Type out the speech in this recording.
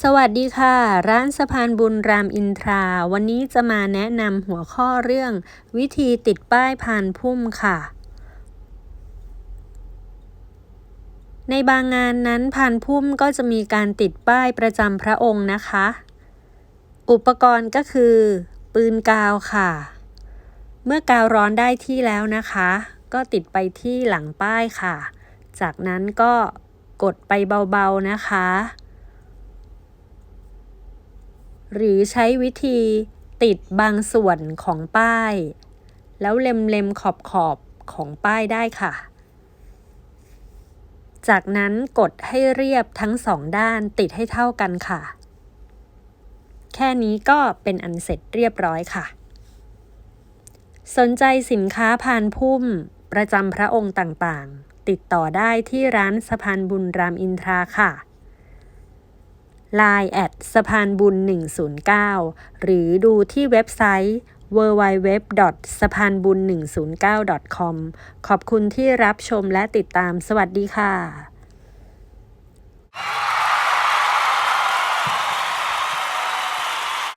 สวัสดีค่ะ ร้านสะพานบุญรามอินทรา วันนี้จะมาแนะนำหัวข้อเรื่อง วิธีติดป้ายพานพุ่มค่ะ ในบางงานนั้นพานพุ่มก็จะมีการติดป้ายประจำพระองค์นะคะ อุปกรณ์ก็คือ ปืนกาวค่ะ เมื่อกาวร้อนได้ที่แล้วนะคะ ก็ติดไปที่หลังป้ายค่ะ จากนั้นก็กดไปเบาๆนะคะ หรือใช้วิธีติดบางส่วนของป้าย แล้วเล็มเล็มขอบขอบของป้ายได้ค่ะ จากนั้นกดให้เรียบทั้งสองด้านติดให้เท่ากันค่ะ แค่นี้ก็เป็นอันเสร็จเรียบร้อยค่ะ สนใจสินค้าพานพุ่ม ประจำพระองค์ต่างๆ ติดต่อได้ที่ร้านสะพานบุญรามอินทราค่ะ Line แอดสะพานบุญ 109 หรือดูที่เว็บไซต์ www. สะพานบุญ 109 com ขอบคุณที่รับชมและติดตามสวัสดีค่ะ